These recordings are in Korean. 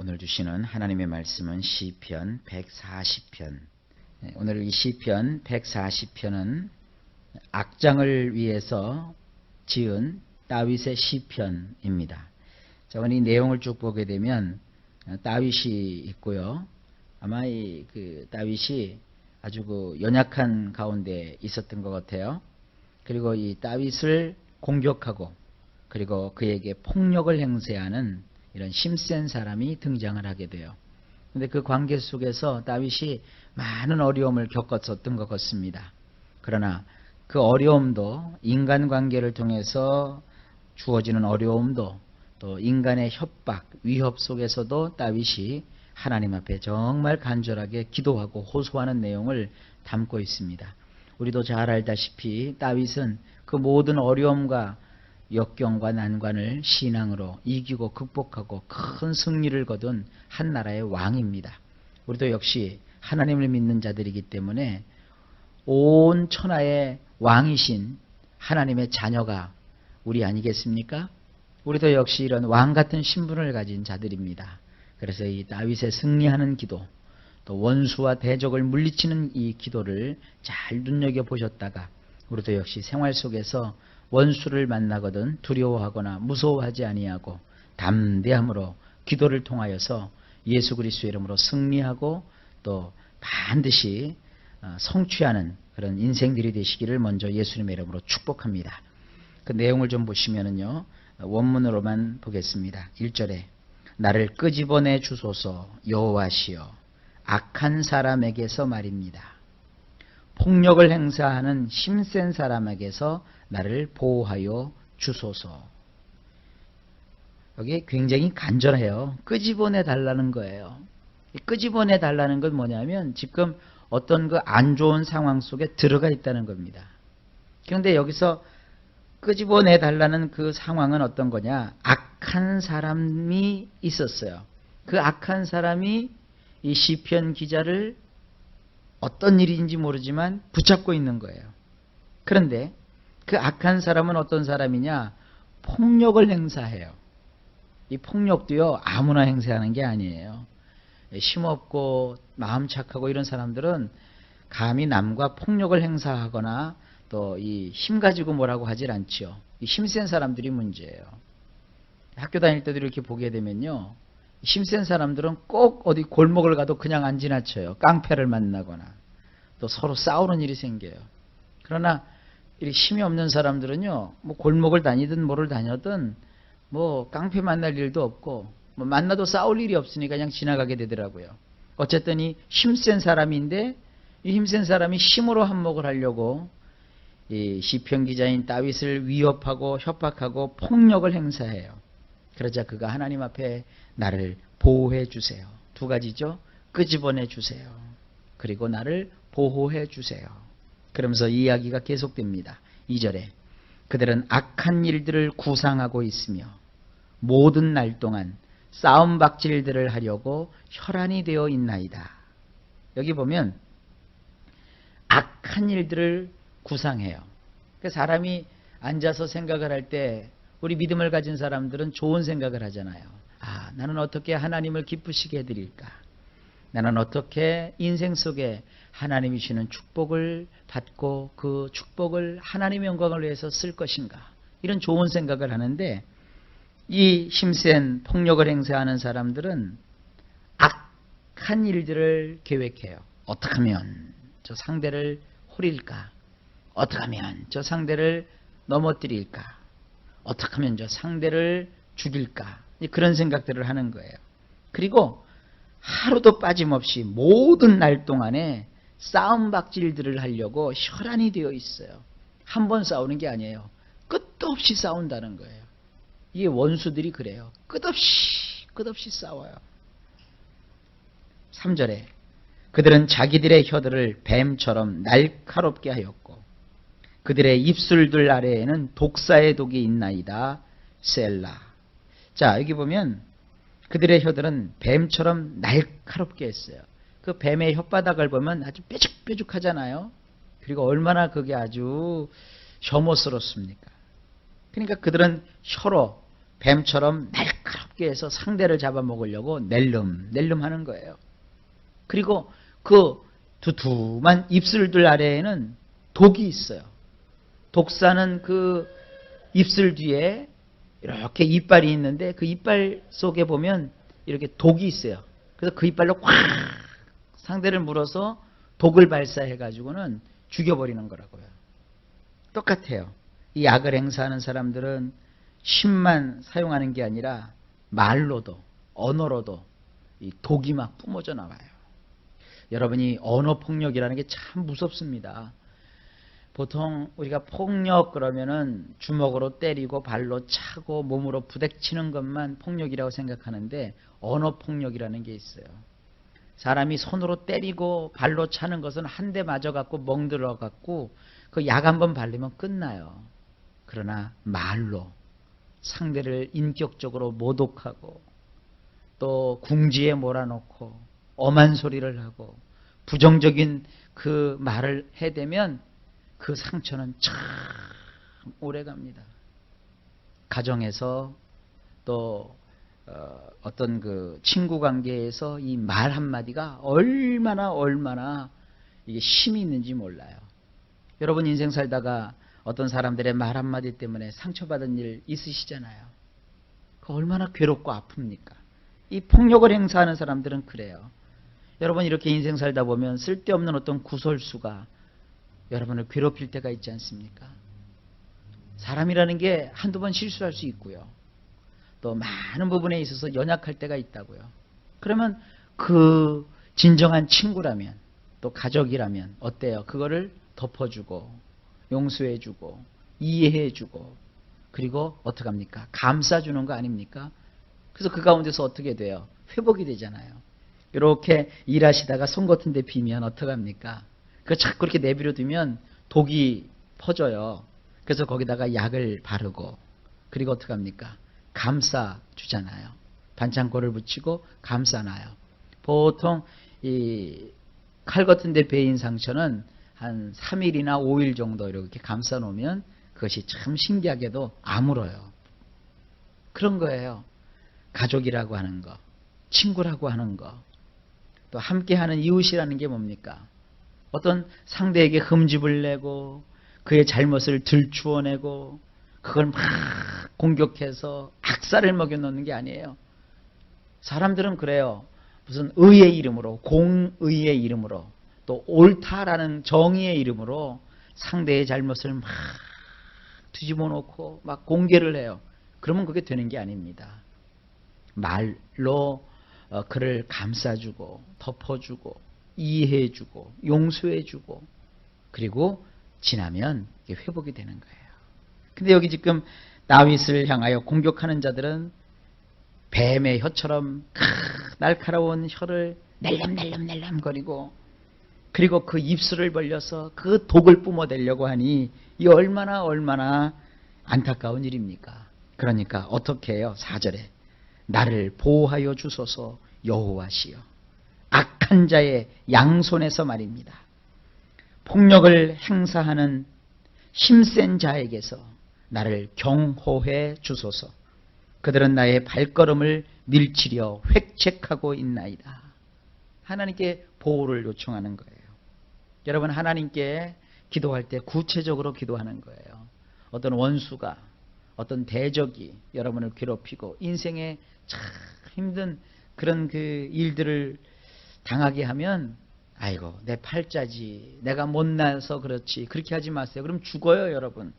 오늘 주시는 하나님의 말씀은 시편 140편. 오늘 이 시편 140편은 악장을 위해서 지은 다윗의 시편입니다. 자, 오늘 이 내용을 쭉 보게 되면 다윗이 있고요. 아마 이 그 다윗이 아주 그 연약한 가운데 있었던 것 같아요. 그리고 이 다윗을 공격하고 그리고 그에게 폭력을 행세하는 이런 힘센 사람이 등장을 하게 돼요. 근데 그 관계 속에서 다윗이 많은 어려움을 겪었었던 것 같습니다. 그러나 그 어려움도 인간 관계를 통해서 주어지는 어려움도 또 인간의 협박, 위협 속에서도 다윗이 하나님 앞에 정말 간절하게 기도하고 호소하는 내용을 담고 있습니다. 우리도 잘 알다시피 다윗은 그 모든 어려움과 역경과 난관을 신앙으로 이기고 극복하고 큰 승리를 거둔 한 나라의 왕입니다. 우리도 역시 하나님을 믿는 자들이기 때문에 온 천하의 왕이신 하나님의 자녀가 우리 아니겠습니까? 우리도 역시 이런 왕 같은 신분을 가진 자들입니다. 그래서 이 다윗의 승리하는 기도, 또 원수와 대적을 물리치는 이 기도를 잘 눈여겨 보셨다가 우리도 역시 생활 속에서 원수를 만나거든 두려워하거나 무서워하지 아니하고 담대함으로 기도를 통하여서 예수 그리스도의 이름으로 승리하고 또 반드시 어, 성취하는 그런 인생들이 되시기를 먼저 예수님의 이름으로 축복합니다. 그 내용을 좀 보시면은요. 원문으로만 보겠습니다. 1절에 나를 끄집어내 주소서 여호와시여 악한 사람에게서 말입니다. 폭력을 행사하는 힘센 사람에게서 나를 보호하여 주소서. 여기 굉장히 간절해요. 끄집어내 달라는 거예요. 끄집어내 달라는 건 뭐냐면 지금 어떤 그 안 좋은 상황 속에 들어가 있다는 겁니다. 그런데 여기서 끄집어내 달라는 그 상황은 어떤 거냐? 악한 사람이 있었어요. 그 악한 사람이 이 시편 기자를 어떤 일인지 모르지만 붙잡고 있는 거예요. 그런데 그 악한 사람은 어떤 사람이냐? 폭력을 행사해요. 이 폭력도요, 아무나 행사하는 게 아니에요. 힘없고 마음 착하고 이런 사람들은 감히 남과 폭력을 행사하거나 또 이 힘 가지고 뭐라고 하질 않지요. 이 힘센 사람들이 문제예요. 학교 다닐 때도 이렇게 보게 되면요. 힘센 사람들은 꼭 어디 골목을 가도 그냥 안 지나쳐요. 깡패를 만나거나 또 서로 싸우는 일이 생겨요. 그러나 이 힘이 없는 사람들은요. 뭐 골목을 다니든 뭐를 다녀든 뭐 깡패 만날 일도 없고 뭐 만나도 싸울 일이 없으니까 그냥 지나가게 되더라고요. 어쨌든 이 힘센 사람인데 이 힘센 사람이 힘으로 한몫을 하려고 이 시편 기자인 다윗을 위협하고 협박하고 폭력을 행사해요. 그러자 그가 하나님 앞에 나를 보호해 주세요. 두 가지죠. 끄집어내 주세요. 그리고 나를 보호해 주세요. 그러면서 이야기가 계속됩니다. 2절에 그들은 악한 일들을 구상하고 있으며 모든 날 동안 싸움 박질들을 하려고 혈안이 되어 있나이다. 여기 보면 악한 일들을 구상해요. 그 사람이 앉아서 생각을 할 때 우리 믿음을 가진 사람들은 좋은 생각을 하잖아요. 아, 나는 어떻게 하나님을 기쁘시게 해드릴까? 나는 어떻게 인생 속에 하나님이 주는 축복을 받고 그 축복을 하나님의 영광을 위해서 쓸 것인가? 이런 좋은 생각을 하는데 이 힘센 폭력을 행사하는 사람들은 악한 일들을 계획해요. 어떻게 하면 저 상대를 홀릴까? 어떻게 하면 저 상대를 넘어뜨릴까? 어떻게 하면 저 상대를 죽일까? 그런 생각들을 하는 거예요. 그리고 하루도 빠짐없이 모든 날 동안에 싸움 박질들을 하려고 혈안이 되어 있어요. 한 번 싸우는 게 아니에요. 끝도 없이 싸운다는 거예요. 이게 원수들이 그래요. 끝없이 끝없이 싸워요. 3절에 그들은 자기들의 혀들을 뱀처럼 날카롭게 하였고 그들의 입술들 아래에는 독사의 독이 있나이다. 셀라. 자, 여기 보면 그들의 혀들은 뱀처럼 날카롭게 했어요. 그 뱀의 혓바닥을 보면 아주 뾰족뾰족하잖아요. 그리고 얼마나 그게 아주 혐오스럽습니까? 그러니까 그들은 혀로 뱀처럼 날카롭게 해서 상대를 잡아먹으려고 낼름 낼름 하는 거예요. 그리고 그 두툼한 입술들 아래에는 독이 있어요. 독사는 그 입술 뒤에 이렇게 이빨이 있는데 그 이빨 속에 보면 이렇게 독이 있어요. 그래서 그 이빨로 꽉 상대를 물어서 독을 발사해 가지고는 죽여버리는 거라고요. 똑같아요. 이 약을 행사하는 사람들은 힘만 사용하는 게 아니라 말로도 언어로도 이 독이 막 뿜어져 나와요. 여러분이 언어 폭력이라는 게 참 무섭습니다. 보통 우리가 폭력 그러면은 주먹으로 때리고 발로 차고 몸으로 부닥치는 것만 폭력이라고 생각하는데 언어 폭력이라는 게 있어요. 사람이 손으로 때리고 발로 차는 것은 한 대 맞아 갖고 멍들어 갖고 그 약 한번 바르면 끝나요. 그러나 말로 상대를 인격적으로 모독하고 또 궁지에 몰아넣고 엄한 소리를 하고 부정적인 그 말을 해대면 그 상처는 참 오래 갑니다. 가정에서 또 어, 어떤 그 친구 관계에서 이 말 한마디가 얼마나 얼마나 이게 힘이 있는지 몰라요. 여러분 인생 살다가 어떤 사람들의 말 한마디 때문에 상처받은 일 있으시잖아요. 그 얼마나 괴롭고 아픕니까? 이 폭력을 행사하는 사람들은 그래요. 여러분 이렇게 인생 살다 보면 쓸데없는 어떤 구설수가 여러분을 괴롭힐 때가 있지 않습니까? 사람이라는 게 한두 번 실수할 수 있고요. 또 많은 부분에 있어서 연약할 때가 있다고요. 그러면 그 진정한 친구라면 또 가족이라면 어때요? 그거를 덮어주고 용서해주고 이해해주고 그리고 어떡합니까? 감싸주는 거 아닙니까? 그래서 그 가운데서 어떻게 돼요? 회복이 되잖아요. 이렇게 일하시다가 손 같은 데 비면 어떡합니까? 그 자꾸 이렇게 내버려 두면 독이 퍼져요. 그래서 거기다가 약을 바르고 그리고 어떡합니까? 감싸 주잖아요. 반창고를 붙이고 감싸놔요. 보통 이 칼 같은 데 베인 상처는 한 3일이나 5일 정도 이렇게 감싸 놓으면 그것이 참 신기하게도 아물어요. 그런 거예요. 가족이라고 하는 거, 친구라고 하는 거, 또 함께하는 이웃이라는 게 뭡니까? 어떤 상대에게 흠집을 내고 그의 잘못을 들추어내고 그걸 막 공격해서 악사를 먹여놓는 게 아니에요. 사람들은 그래요. 무슨 의의 이름으로, 공의의 이름으로, 또 옳다라는 정의의 이름으로 상대의 잘못을 막 뒤집어 놓고 막 공개를 해요. 그러면 그게 되는 게 아닙니다. 말로 어, 그를 감싸주고 덮어주고 이해해주고 용서해주고 그리고 지나면 회복이 되는 거예요. 근데 여기 지금 다윗을 향하여 공격하는 자들은 뱀의 혀처럼 크, 날카로운 혀를 낼름낼름낼름거리고 그리고 그 입술을 벌려서 그 독을 뿜어대려고 하니 이 얼마나 얼마나 안타까운 일입니까? 그러니까 어떻게 해요? 4절에 나를 보호하여 주소서 여호와시여 악한 자의 양손에서 말입니다. 폭력을 행사하는 힘센 자에게서 나를 경호해 주소서. 그들은 나의 발걸음을 밀치려 획책하고 있나이다. 하나님께 보호를 요청하는 거예요. 여러분 하나님께 기도할 때 구체적으로 기도하는 거예요. 어떤 원수가 어떤 대적이 여러분을 괴롭히고 인생에 참 힘든 그런 그 일들을 당하게 하면 아이고 내 팔자지 내가 못나서 그렇지 그렇게 하지 마세요. 그럼 죽어요 여러분.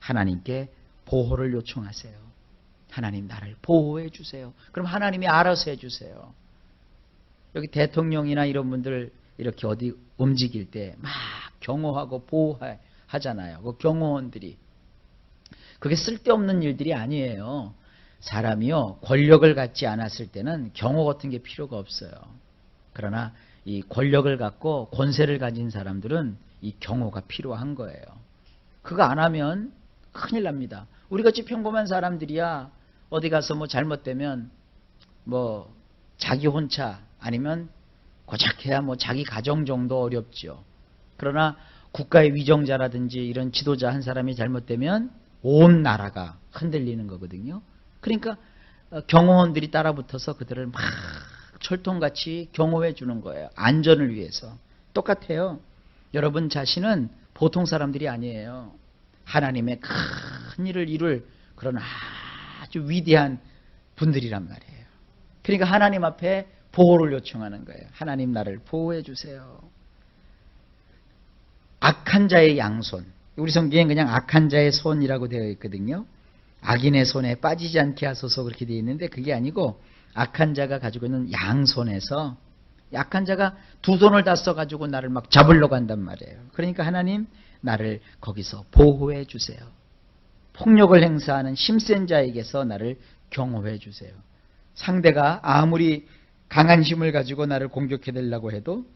하나님께 보호를 요청하세요. 하나님 나를 보호해 주세요. 그럼 하나님이 알아서 해 주세요. 여기 대통령이나 이런 분들 이렇게 어디 움직일 때 막 경호하고 보호하잖아요. 그 경호원들이 그게 쓸데없는 일들이 아니에요. 사람이요 권력을 갖지 않았을 때는 경호 같은 게 필요가 없어요. 그러나 이 권력을 갖고 권세를 가진 사람들은 이 경호가 필요한 거예요. 그거 안 하면 큰일 납니다. 우리 같이 평범한 사람들이야 어디 가서 뭐 잘못되면 뭐 자기 혼자 아니면 고작해야 뭐 자기 가정 정도 어렵죠. 그러나 국가의 위정자라든지 이런 지도자 한 사람이 잘못되면 온 나라가 흔들리는 거거든요. 그러니까 어, 경호원들이 따라붙어서 그들을 막 철통같이 경호해 주는 거예요. 안전을 위해서. 똑같아요. 여러분 자신은 보통 사람들이 아니에요. 하나님의 큰 일을 이룰 그런 아주 위대한 분들이란 말이에요. 그러니까 하나님 앞에 보호를 요청하는 거예요. 하나님 나를 보호해 주세요. 악한 자의 양손. 우리 성경엔 그냥 악한 자의 손이라고 되어 있거든요. 악인의 손에 빠지지 않게 하소서 그렇게 되어 있는데 그게 아니고 악한 자가 가지고 있는 양손에서 약한 자가 두 손을 다 써가지고 나를 막 잡으려고 한단 말이에요. 그러니까 하나님 나를 거기서 보호해 주세요. 폭력을 행사하는 힘센 자에게서 나를 경호해 주세요. 상대가 아무리 강한 힘을 가지고 나를 공격해 내려고 해도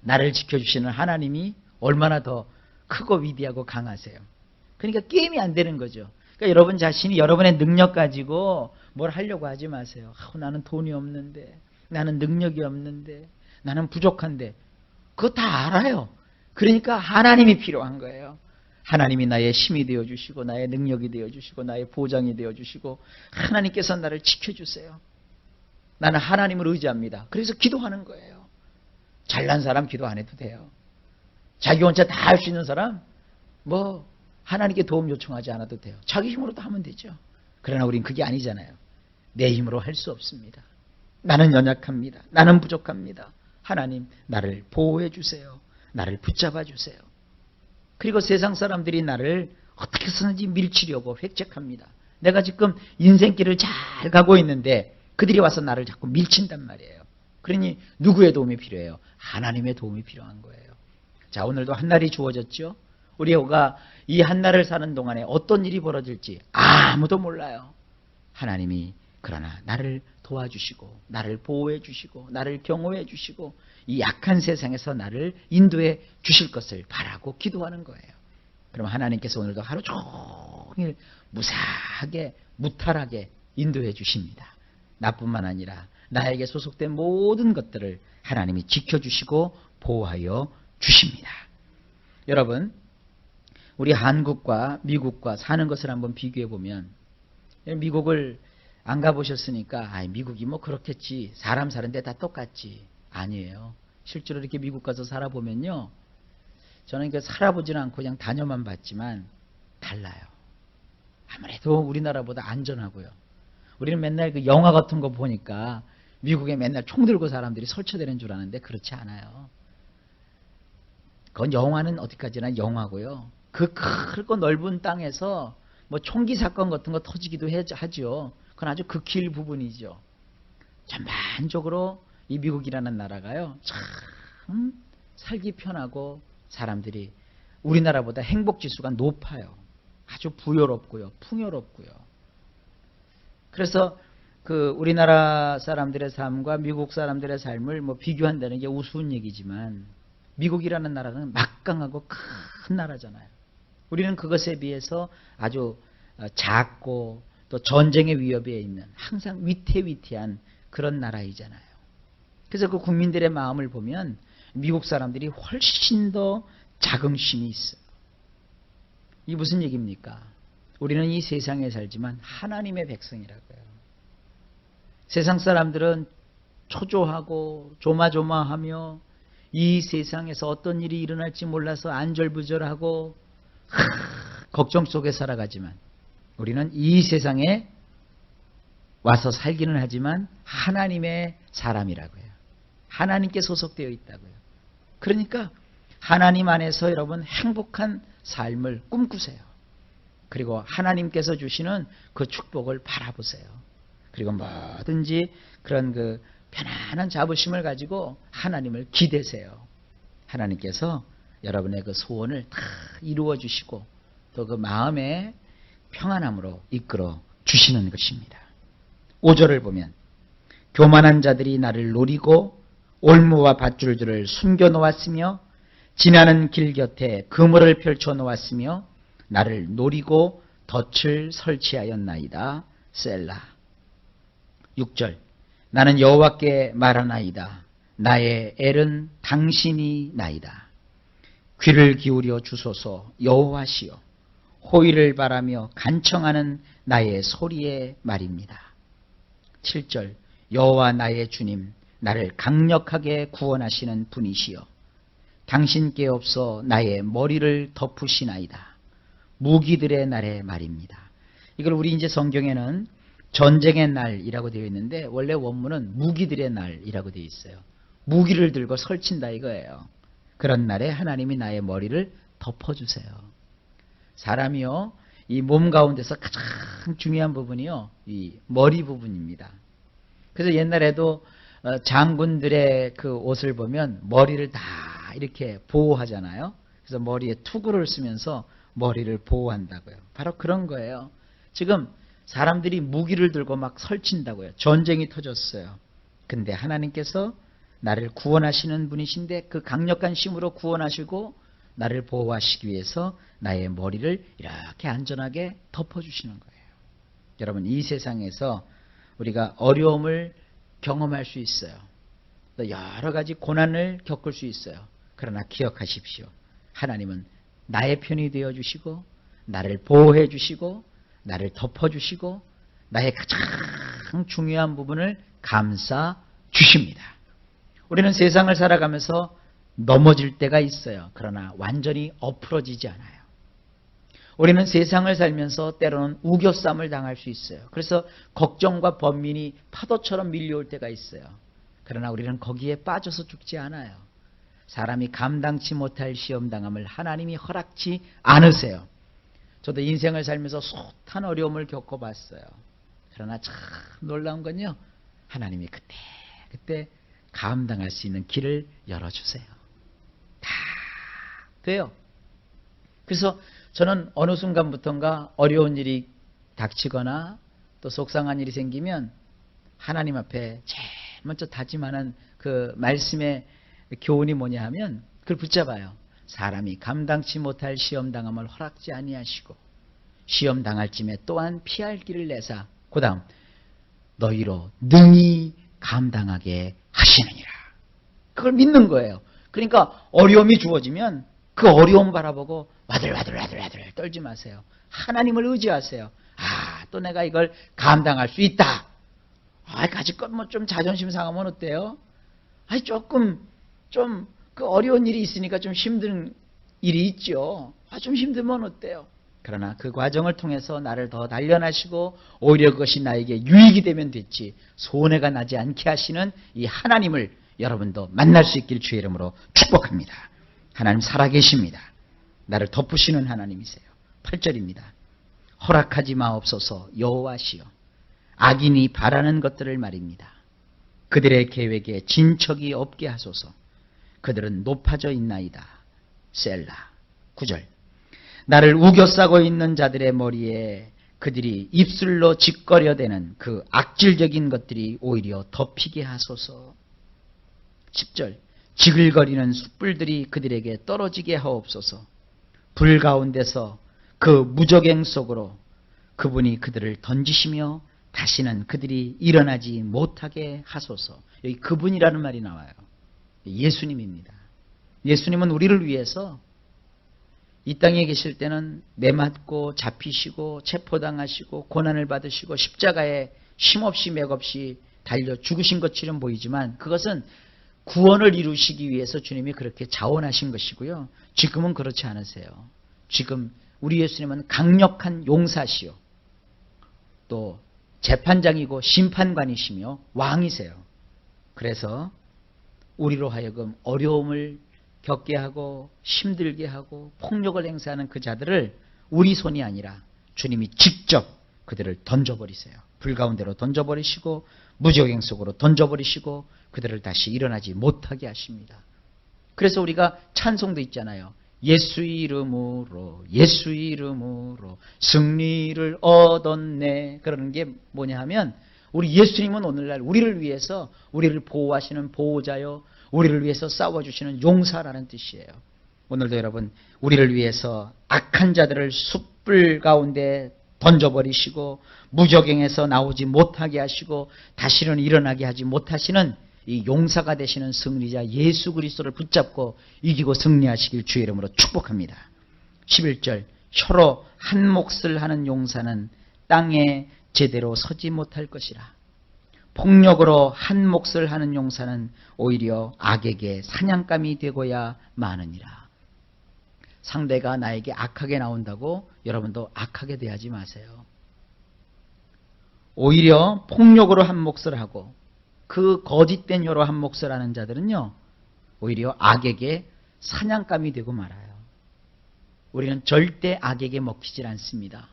나를 지켜주시는 하나님이 얼마나 더 크고 위대하고 강하세요. 그러니까 게임이 안 되는 거죠. 그러니까 여러분 자신이 여러분의 능력 가지고 뭘 하려고 하지 마세요. 아, 나는 돈이 없는데, 나는 능력이 없는데, 나는 부족한데, 그거 다 알아요. 그러니까 하나님이 필요한 거예요. 하나님이 나의 힘이 되어 주시고 나의 능력이 되어 주시고 나의 보장이 되어 주시고 하나님께서 나를 지켜 주세요. 나는 하나님을 의지합니다. 그래서 기도하는 거예요. 잘난 사람 기도 안 해도 돼요. 자기 혼자 다 할 수 있는 사람 뭐 하나님께 도움 요청하지 않아도 돼요. 자기 힘으로도 하면 되죠. 그러나 우린 그게 아니잖아요. 내 힘으로 할 수 없습니다. 나는 연약합니다. 나는 부족합니다. 하나님 나를 보호해 주세요. 나를 붙잡아 주세요. 그리고 세상 사람들이 나를 어떻게 쓰는지 밀치려고 획책합니다. 내가 지금 인생길을 잘 가고 있는데 그들이 와서 나를 자꾸 밀친단 말이에요. 그러니 누구의 도움이 필요해요? 하나님의 도움이 필요한 거예요. 자, 오늘도 한 날이 주어졌죠? 우리가 이 한날을 사는 동안에 어떤 일이 벌어질지 아무도 몰라요. 하나님이 그러나 나를 도와주시고 나를 보호해 주시고 나를 경호해 주시고 이 약한 세상에서 나를 인도해 주실 것을 바라고 기도하는 거예요. 그럼 하나님께서 오늘도 하루 종일 무사하게 무탈하게 인도해 주십니다. 나뿐만 아니라 나에게 소속된 모든 것들을 하나님이 지켜주시고 보호하여 주십니다. 여러분, 우리 한국과 미국과 사는 것을 한번 비교해 보면 미국을 안 가보셨으니까 아, 미국이 뭐 그렇겠지 사람 사는데 다 똑같지 아니에요. 실제로 이렇게 미국 가서 살아보면요, 저는 그 살아보지는 않고 그냥 다녀만 봤지만 달라요. 아무래도 우리나라보다 안전하고요. 우리는 맨날 그 영화 같은 거 보니까 미국에 맨날 총 들고 사람들이 설치되는 줄 아는데 그렇지 않아요. 그건 영화는 어디까지나 영화고요. 그 크고 넓은 땅에서 뭐 총기 사건 같은 거 터지기도 하죠. 그건 아주 극힐 부분이죠. 전반적으로 이 미국이라는 나라가요. 참 살기 편하고 사람들이 우리나라보다 행복 지수가 높아요. 아주 부여롭고요. 풍요롭고요. 그래서 그 우리나라 사람들의 삶과 미국 사람들의 삶을 뭐 비교한다는 게 우스운 얘기지만 미국이라는 나라는 막강하고 큰 나라잖아요. 우리는 그것에 비해서 아주 어, 작고 또 전쟁의 위협에 있는 항상 위태위태한 그런 나라이잖아요. 그래서 그 국민들의 마음을 보면 미국 사람들이 훨씬 더 자긍심이 있어요. 이 무슨 얘기입니까? 우리는 이 세상에 살지만 하나님의 백성이라고요. 세상 사람들은 초조하고 조마조마하며 이 세상에서 어떤 일이 일어날지 몰라서 안절부절하고 하, 걱정 속에 살아가지만 우리는 이 세상에 와서 살기는 하지만 하나님의 사람이라고요. 하나님께 소속되어 있다고요. 그러니까 하나님 안에서 여러분 행복한 삶을 꿈꾸세요. 그리고 하나님께서 주시는 그 축복을 바라보세요. 그리고 뭐든지 그런 그 편안한 자부심을 가지고 하나님을 기대세요. 하나님께서 여러분의 그 소원을 다 이루어 주시고 또 그 마음의 평안함으로 이끌어 주시는 것입니다. 5절을 보면 교만한 자들이 나를 노리고 올무와 밧줄들을 숨겨 놓았으며 지나는 길 곁에 그물을 펼쳐 놓았으며 나를 노리고 덫을 설치하였나이다. 셀라. 6절 나는 여호와께 말하나이다. 나의 엘은 당신이 나이다. 귀를 기울여 주소서 여호와시여 호의를 바라며 간청하는 나의 소리의 말입니다. 7절 여호와 나의 주님 나를 강력하게 구원하시는 분이시여 당신께 없어 나의 머리를 덮으시나이다. 무기들의 날의 말입니다. 이걸 우리 이제 성경에는 전쟁의 날이라고 되어 있는데 원래 원문은 무기들의 날이라고 되어 있어요. 무기를 들고 설친다 이거예요. 그런 날에 하나님이 나의 머리를 덮어주세요. 사람이요, 이 몸 가운데서 가장 중요한 부분이요, 이 머리 부분입니다. 그래서 옛날에도 어, 장군들의 그 옷을 보면 머리를 다 이렇게 보호하잖아요. 그래서 머리에 투구를 쓰면서 머리를 보호한다고요. 바로 그런 거예요. 지금 사람들이 무기를 들고 막 설친다고요. 전쟁이 터졌어요. 근데 하나님께서 나를 구원하시는 분이신데 그 강력한 힘으로 구원하시고 나를 보호하시기 위해서 나의 머리를 이렇게 안전하게 덮어주시는 거예요. 여러분, 이 세상에서 우리가 어려움을 경험할 수 있어요. 또 여러 가지 고난을 겪을 수 있어요. 그러나 기억하십시오. 하나님은 나의 편이 되어 주시고, 나를 보호해 주시고, 나를 덮어 주시고, 나의 가장 중요한 부분을 감싸 주십니다. 우리는 세상을 살아가면서 넘어질 때가 있어요. 그러나 완전히 엎어지지 않아요. 우리는 세상을 살면서 때로는 우겨쌈을 당할 수 있어요. 그래서 걱정과 번민이 파도처럼 밀려올 때가 있어요. 그러나 우리는 거기에 빠져서 죽지 않아요. 사람이 감당치 못할 시험 당함을 하나님이 허락치 않으세요. 저도 인생을 살면서 숱한 어려움을 겪어봤어요. 그러나 참 놀라운 건요. 하나님이 그때 그때 감당할 수 있는 길을 열어주세요. 다 돼요. 그래서 저는 어느 순간부터인가 어려운 일이 닥치거나 또 속상한 일이 생기면 하나님 앞에 제일 먼저 다짐하는 그 말씀의 교훈이 뭐냐 하면 그걸 붙잡아요. 사람이 감당치 못할 시험 당함을 허락지 아니하시고 시험 당할 쯤에 또한 피할 길을 내사 그다음 너희로 능히 감당하게 하시느니라. 그걸 믿는 거예요. 그러니까 어려움이 주어지면 그 어려움 바라보고 와들와들와들와들 떨지 마세요. 하나님을 의지하세요. 아, 또 내가 이걸 감당할 수 있다. 아, 가지껏 뭐 좀 자존심 상하면 어때요? 아니, 조금, 좀, 그 어려운 일이 있으니까 좀 힘든 일이 있죠. 아, 좀 힘들면 어때요? 그러나 그 과정을 통해서 나를 더 단련하시고 오히려 그것이 나에게 유익이 되면 됐지 손해가 나지 않게 하시는 이 하나님을 여러분도 만날 수 있길 주의 이름으로 축복합니다. 하나님 살아계십니다. 나를 덮으시는 하나님이세요. 8절입니다. 허락하지 마옵소서 여호와시여 악인이 바라는 것들을 말입니다. 그들의 계획에 진척이 없게 하소서 그들은 높아져 있나이다. 셀라 9절 나를 우겨싸고 있는 자들의 머리에 그들이 입술로 짓거려대는 그 악질적인 것들이 오히려 덮이게 하소서. 10절 지글거리는 숯불들이 그들에게 떨어지게 하옵소서. 불 가운데서 그 무적행 속으로 그분이 그들을 던지시며 다시는 그들이 일어나지 못하게 하소서. 여기 그분이라는 말이 나와요. 예수님입니다. 예수님은 우리를 위해서 이 땅에 계실 때는 매맞고 잡히시고 체포당하시고 고난을 받으시고 십자가에 쉼없이 맥없이 달려 죽으신 것처럼 보이지만 그것은 구원을 이루시기 위해서 주님이 그렇게 자원하신 것이고요. 지금은 그렇지 않으세요. 지금 우리 예수님은 강력한 용사시요. 또 재판장이고 심판관이시며 왕이세요. 그래서 우리로 하여금 어려움을 겪게 하고 힘들게 하고 폭력을 행사하는 그 자들을 우리 손이 아니라 주님이 직접 그들을 던져버리세요. 불 가운데로 던져버리시고 무적행 속으로 던져버리시고 그들을 다시 일어나지 못하게 하십니다. 그래서 우리가 찬송도 있잖아요. 예수 이름으로 예수 이름으로 승리를 얻었네. 그러는 게 뭐냐 하면 우리 예수님은 오늘날 우리를 위해서 우리를 보호하시는 보호자요 우리를 위해서 싸워주시는 용사라는 뜻이에요. 오늘도 여러분, 우리를 위해서 악한 자들을 숯불 가운데 던져버리시고, 무적행에서 나오지 못하게 하시고, 다시는 일어나게 하지 못하시는 이 용사가 되시는 승리자 예수 그리스도를 붙잡고 이기고 승리하시길 주의 이름으로 축복합니다. 11절 혀로 한 몫을 하는 용사는 땅에 제대로 서지 못할 것이라. 폭력으로 한 몫을 하는 용사는 오히려 악에게 사냥감이 되고야 마느니라. 상대가 나에게 악하게 나온다고 여러분도 악하게 대하지 마세요. 오히려 폭력으로 한 몫을 하고 그 거짓된 혀로 한 몫을 하는 자들은요, 오히려 악에게 사냥감이 되고 말아요. 우리는 절대 악에게 먹히질 않습니다.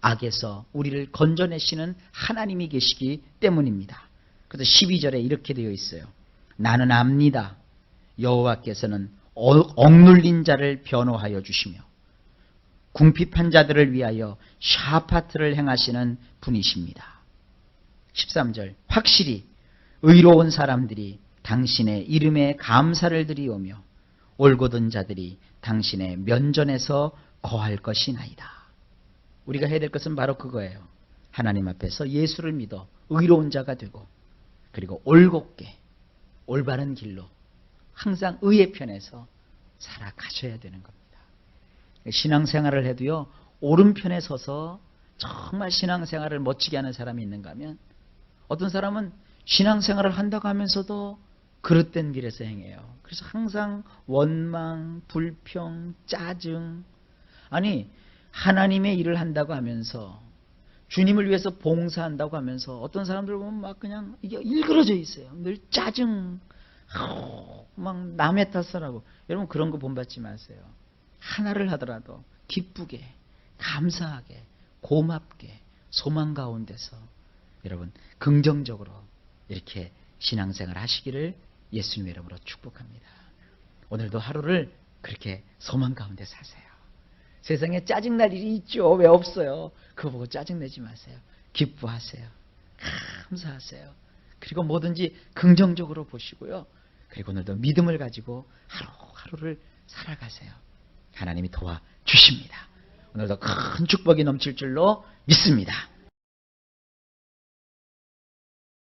악에서 우리를 건져내시는 하나님이 계시기 때문입니다. 그래서 12절에 이렇게 되어 있어요. 나는 압니다. 여호와께서는 어- 억눌린 자를 변호하여 주시며 궁핍한 자들을 위하여 샤파트를 행하시는 분이십니다. 13절 확실히 의로운 사람들이 당신의 이름에 감사를 드리오며 올곧은 자들이 당신의 면전에서 거할 것이나이다. 우리가 해야 될 것은 바로 그거예요. 하나님 앞에서 예수를 믿어 의로운 자가 되고 그리고 올곧게 올바른 길로 항상 의의 편에서 살아가셔야 되는 겁니다. 신앙생활을 해도요 오른편에 서서 정말 신앙생활을 멋지게 하는 사람이 있는가 하면 어떤 사람은 신앙생활을 한다고 하면서도 그릇된 길에서 행해요. 그래서 항상 원망, 불평, 짜증 아니 하나님의 일을 한다고 하면서 주님을 위해서 봉사한다고 하면서 어떤 사람들 보면 막 그냥 이게 일그러져 있어요. 늘 짜증, 막 남의 탓을 하고 여러분 그런 거 본받지 마세요. 하나를 하더라도 기쁘게, 감사하게, 고맙게, 소망 가운데서 여러분 긍정적으로 이렇게 신앙생활 하시기를 예수님의 이름으로 축복합니다. 오늘도 하루를 그렇게 소망 가운데 사세요. 세상에 짜증날 일이 있죠. 왜 없어요? 그거 보고 짜증내지 마세요. 기뻐하세요. 감사하세요. 그리고 뭐든지 긍정적으로 보시고요. 그리고 오늘도 믿음을 가지고 하루하루를 살아가세요. 하나님이 도와주십니다. 오늘도 큰 축복이 넘칠 줄로 믿습니다.